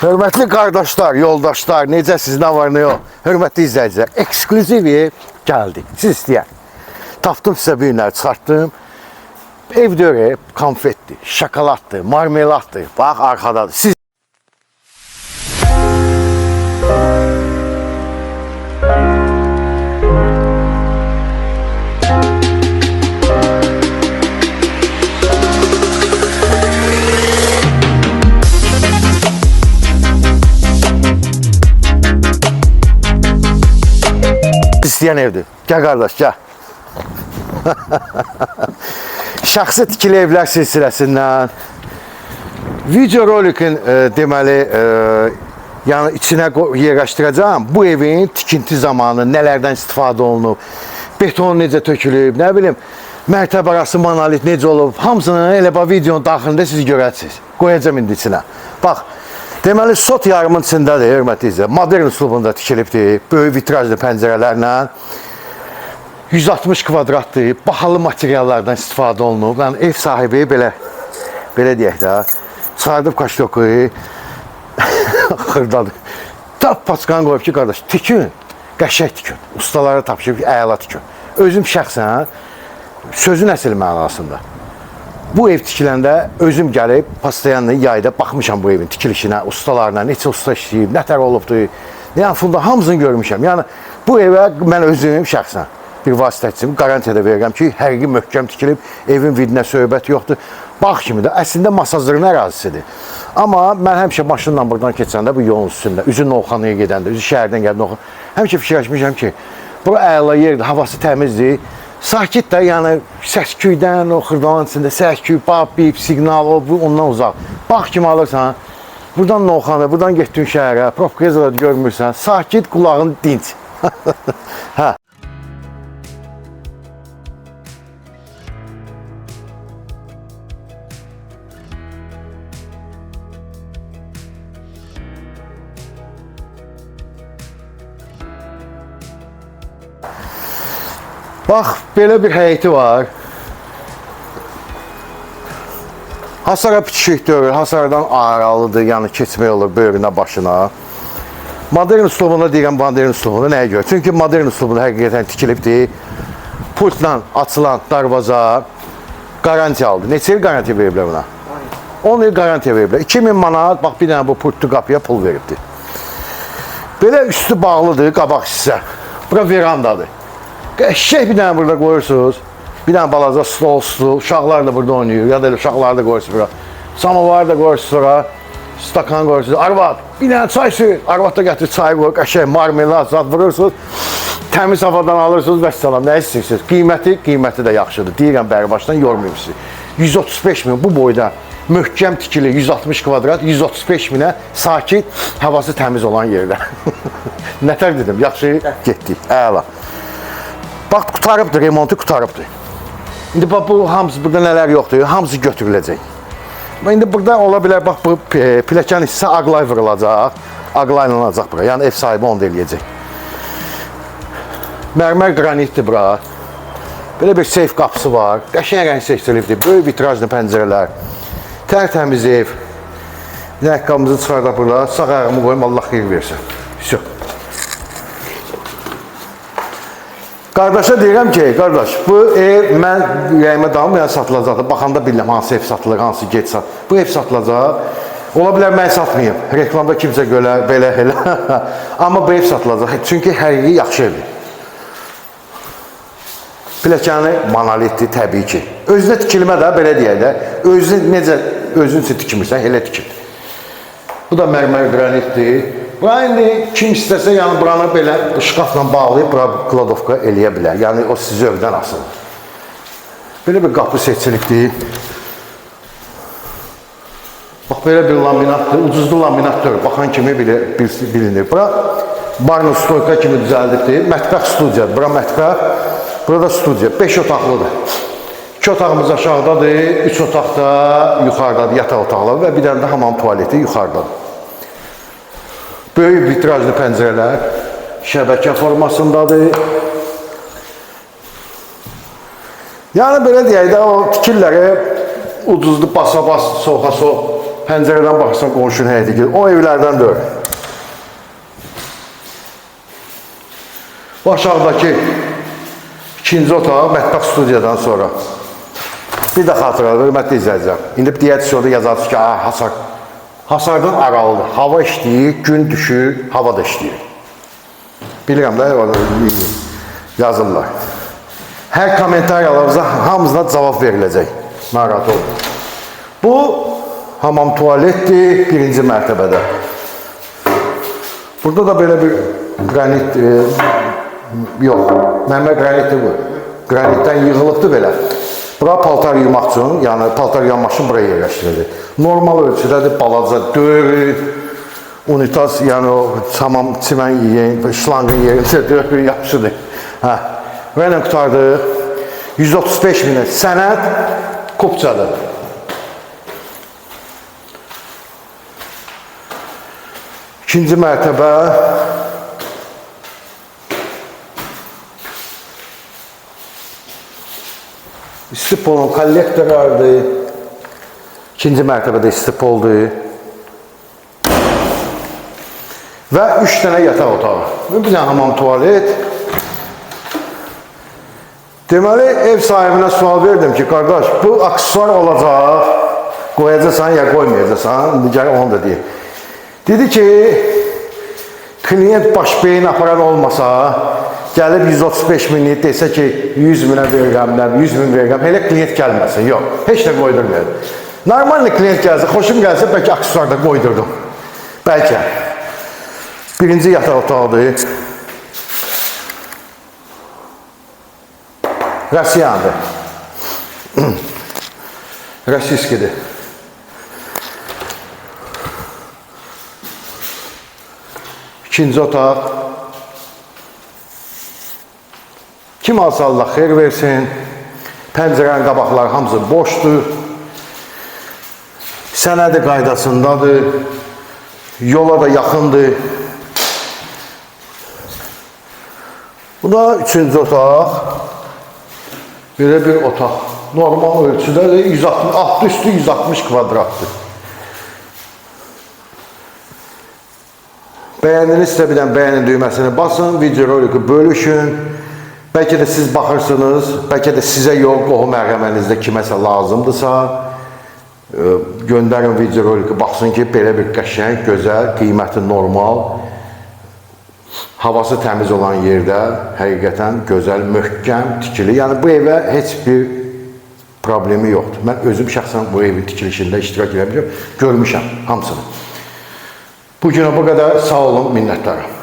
Hörmətli qardaşlar, yoldaşlar, necəsiz, nə var, nə yox? Hörmətli izləyicilər, ekskluziv ev gəldi. Siz istəyən. Tapdım sizə bu günləri çıxartdım. Evdə öyle konfetdir, şokoladdır, marmeladdır. Bax, arxadadır. Siz istəyən evdir. Gəl qardaş, gəl. Şəxsi tikili evlər silsiləsindən video rolikin e, deməli e, yəni içinə yerləşdirəcəm. Bu evin tikinti zamanı nələrdən istifadə olunub, beton necə tökülüb, nə bilim, mərtəbə arası monolit necə olub, hamısını elə bu videonun daxilində siz görəcəksiniz. Qoyacağam indi içinə. Bax, deməli sot yarımın içindədir, hörmətli izləyicilər. Modern üslubunda tikilibdir, böyük vitrajlı pəncərələrlə. 160 kvadratdır, bahalı materiallardan istifadə olunub. Yəni ev sahibi belə belə deyək də, çıxardıb kaşloku xırdadır. Tap paçkan qoyub ki, qardaş, tikin, qəşəng tikin. Ustalara tapşırıb ki, əla tikin. Özüm şəxsən sözün əsl mənasında. Bu ev tikiləndə özüm gəlib pastayanlı yayda baxmışam bu evin tikilişinə, ustalarına, neçə usta işləyib, nətər olubdu. Yəni funda hamısını görmüşəm. Yəni bu evə mən özüm şəxsən bir vasitəçim qarantiya da verirəm ki, həqiqi möhkəm tikilib, evin vidinə söhbət yoxdur. Bax kimi də əslində masazların ərazisidir. Amma mən həmişə maşınla buradan keçəndə bu yolun üstündə, üzü Novxanaya gedəndə, üzü şəhərdən gəlib Novxan, həmişə fikirləşmişəm ki, bura əla yerdir, havası təmizdir. Sakit də, yəni səsküydən, o xırdalanın içində səsküy, bab, bip, siqnal, o bu ondan uzaq. Bax kimi alırsan, buradan Novxana, buradan getdin şəhərə, propkeza da görmürsən, sakit, qulağın dinc. hə. Bax, belə bir həyəti var. Hasara bitişik deyil, hasardan aralıdır, yəni keçmək olur böyrünə, başına. Modern üslubunda deyirəm, modern üslubunda nəyə görə? Çünki modern üslubunda həqiqətən tikilibdir. Pultla açılan darvaza garantiya aldı. Neçə il garantiya veriblər buna? 10 il garantiya veriblər. 2000 manat, bax bir dənə bu pultlu qapıya pul veribdir. Belə üstü bağlıdır, qabaq hissə. Bura verandadır. Qəşəng bir dənə burada qoyursunuz. Bir dənə balaca stol, stol. Uşaqlar da burada oynayır. Ya da elə uşaqlar da qoyursunuz bura. Samovar da qoyursunuz sonra. Stakan qoyursunuz. Arvad, bir dənə çay suyu. Arvad da gətirir çay qoyur. Qəşəng marmelad zat vurursunuz. Təmiz havadan alırsınız və salam. Nə istəyirsiniz? Qiyməti, qiyməti də yaxşıdır. Deyirəm bəri başdan yormayım sizi. 135 min bu boyda möhkəm tikili 160 kvadrat 135 minə sakit havası təmiz olan yerdə. Nətər dedim? Yaxşı getdik. Əla. Bax qutarıbdır, remontu qutarıbdır. İndi bax bu hamısı burada nələr yoxdur, hamısı götürüləcək. İndi burada ola bilər bax bu e, pilləkən hissə aqlay vurulacaq, aqlaylanacaq bura. Yəni ev sahibi onu da eləyəcək. Mərmər qranitdir bura. Belə bir seyf qapısı var. Qəşəng rəng seçilibdir. Böyük vitrajlı pəncərələr. Tərtəmiz ev. Ayaqqabımızı çıxardaq burada. Sağ ayağımı qoyum, Allah xeyir versin. Vsyo. Qardaşa deyirəm ki, qardaş, bu ev mən ürəyimə dalmayan satılacaqdır. Baxanda bilirəm hansı ev satılır, hansı get sat. Bu ev satılacaq. Ola bilər mən satmayım. Reklamda kimsə görə belə elə. Amma bu ev satılacaq. Çünki həqiqi yaxşı evdir. Pilləkəni monolitdir təbii ki. Özünə tikilmə də belə deyək də, özün necə özün üçün tikmirsən, elə tikil. Bu da mərmər qranitdir. Bura indi kim istəsə, yəni buranı belə şkafla bağlayıb bura kladovka eləyə bilər. Yəni o sizi övdən asılır. Belə bir qapı seçilibdir. Bax belə bir laminatdır, ucuzlu laminatdır. Baxan kimi bilir, bil- bilinir. Bura barno stoyka kimi düzəldibdir. Mətbəx studiyadır. Bura mətbəx, burada studiya. 5 otaqlıdır. 2 otağımız aşağıdadır, 3 otaq da yuxarıdadır, yataq otaqları və bir dənə də hamam tualeti yuxarıdadır. Böyük vitrajlı pəncərələr şəbəkə formasındadır. Yəni belə deyək də o tikirləri ucuzlu basa-bas, soğuğa-soğ pəncərədən baxırsan qonşunun həyəti gedir. O evlərdən deyil. Bu aşağıdakı ikinci otaq mətbəx studiyadan sonra. Bir də xatırladır, hörmətli izləyicilər. İndi deyəcək orada yazarız ki, ah, hasar. Hasardan aralıdır. Hava işləyir, gün düşür, hava da işləyir. Bilirəm də, yazırlar. Hər kommentariyalarınıza hamısına cavab veriləcək. Narahat olmayın. Bu hamam tualetdir, birinci mərtəbədə. Burada da belə bir qranit, e, yox, məmə qranitdir bu. Qranitdən yığılıbdır belə. Bura paltar yumaq üçün, yəni paltar yuyan maşın buraya yerləşdirilir. Normal ölçüdədir, balaca döyür, unitaz, yəni o tamam çimən yeyən, şlanqın yerində döyür, yaxşıdır. Hə. Və ilə qutardıq. 135 minə sənəd kupçadır. İkinci mərtəbə İstipolun kollektoru vardı. İkinci mərtəbədə istipoldur. Və üç dənə yataq otağı. Bir dənə hamam tualet. Deməli, ev sahibinə sual verdim ki, qardaş, bu aksesuar olacaq, qoyacaqsan ya qoymayacaqsan, gəl onu da deyək. Dedi ki, klient baş beyin aparan olmasa, gəlib 135 minlik desə ki, 100 minə verirəm, nə, 100 min verirəm, elə klient gəlməsin, yox, heç nə qoydurmayın. Normal klient gəlsə, xoşum gəlsə, bəlkə aksesuar da qoydurdum. Bəlkə. Birinci yataq otağıdır. Rasiyandır. Rasiskidir. İkinci otaq. Kim alsa Allah xeyir versin. Pəncərənin qabaqları hamısı boşdur. Sənədi qaydasındadır. Yola da yaxındır. Bu da üçüncü otaq. Belə bir otaq. Normal ölçüdə də 160, altı üstü 160 kvadratdır. Bəyəndinizsə bir dənə bəyənin düyməsini basın, video roliki bölüşün. Bəlkə də siz baxırsınız, bəlkə də sizə yox, qohum əqəmənizdə kiməsə lazımdırsa, e, göndərin video roliki baxsın ki, belə bir qəşəng, gözəl, qiyməti normal, havası təmiz olan yerdə həqiqətən gözəl, möhkəm, tikili. Yəni bu evə heç bir problemi yoxdur. Mən özüm şəxsən bu evin tikilişində iştirak etmişəm, görmüşəm hamısını. Bu günə bu qədər sağ olun, minnətdaram.